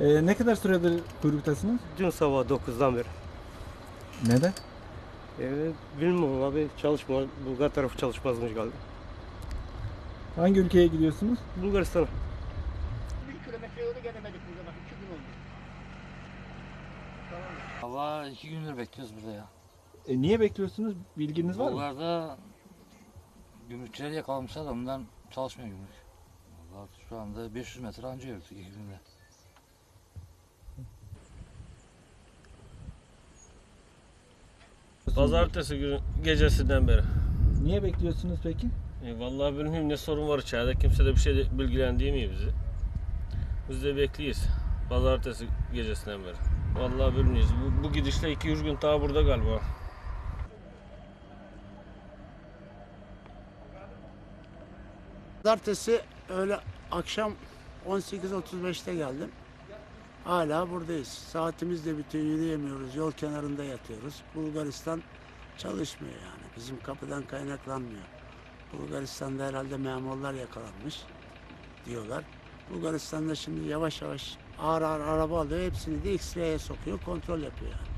Ee, ne kadar süredir kuyruktasınız? Dün sabah 9'dan beri. Neden? Evet, bilmiyorum abi çalışma, Bulgar tarafı çalışmazmış galiba. Hangi ülkeye gidiyorsunuz? Bulgaristan'a. Bir kilometre yolu gelemedik burada bak iki gün oldu. Valla iki gündür bekliyoruz burada ya. E, niye bekliyorsunuz? Bilginiz var mı? Bulgar'da gümrükçiler yakalamışlar da ondan çalışmıyor gümrük. Valla şu anda 500 metre anca yürüdük iki günde. Pazartesi günü gecesinden beri. Niye bekliyorsunuz peki? E, vallahi bilmiyorum ne sorun var içeride. Kimse de bir şey bilgilendirmiyor bizi. Biz de bekliyoruz. Pazartesi gecesinden beri. Vallahi bilmiyoruz. Bu, bu gidişle 2-3 gün daha burada galiba. Pazartesi öyle akşam 18.35'te geldim. Hala buradayız. Saatimiz de bitiyor, yürüyemiyoruz. Yol kenarında yatıyoruz. Bulgaristan çalışmıyor yani. Bizim kapıdan kaynaklanmıyor. Bulgaristan'da herhalde memurlar yakalanmış diyorlar. Bulgaristan'da şimdi yavaş yavaş ağır ağır araba alıyor. Hepsini de X-ray'e sokuyor, kontrol yapıyor yani.